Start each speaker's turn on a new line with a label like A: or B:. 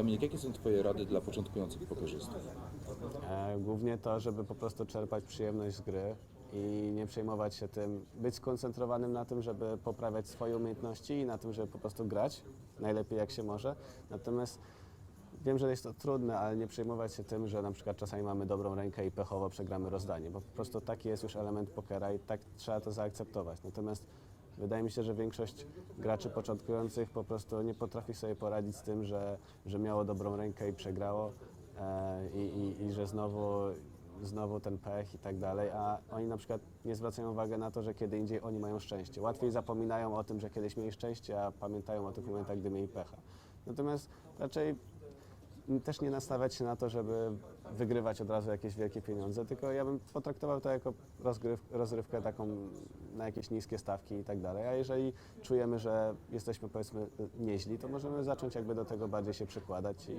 A: Dominik, jakie są Twoje rady dla początkujących pokerzystów?
B: E, Głównie to, żeby po prostu czerpać przyjemność z gry i nie przejmować się tym, być skoncentrowanym na tym, żeby poprawiać swoje umiejętności i na tym, żeby po prostu grać najlepiej jak się może. Natomiast wiem, że jest to trudne, ale nie przejmować się tym, że na przykład czasami mamy dobrą rękę i pechowo przegramy rozdanie, bo po prostu taki jest już element pokera i tak trzeba to zaakceptować. Natomiast Wydaje mi się, że większość graczy początkujących po prostu nie potrafi sobie poradzić z tym, że, że miało dobrą rękę i przegrało e, i, i, i że znowu, znowu ten pech i tak dalej, a oni na przykład nie zwracają uwagi na to, że kiedy indziej oni mają szczęście. Łatwiej zapominają o tym, że kiedyś mieli szczęście, a pamiętają o tych momentach, gdy mieli pecha. Natomiast raczej też nie nastawiać się na to, żeby wygrywać od razu jakieś wielkie pieniądze, tylko ja bym potraktował to jako rozgryw, rozrywkę taką na jakieś niskie stawki i tak dalej. A jeżeli czujemy, że jesteśmy powiedzmy nieźli, to możemy zacząć jakby do tego bardziej się przykładać i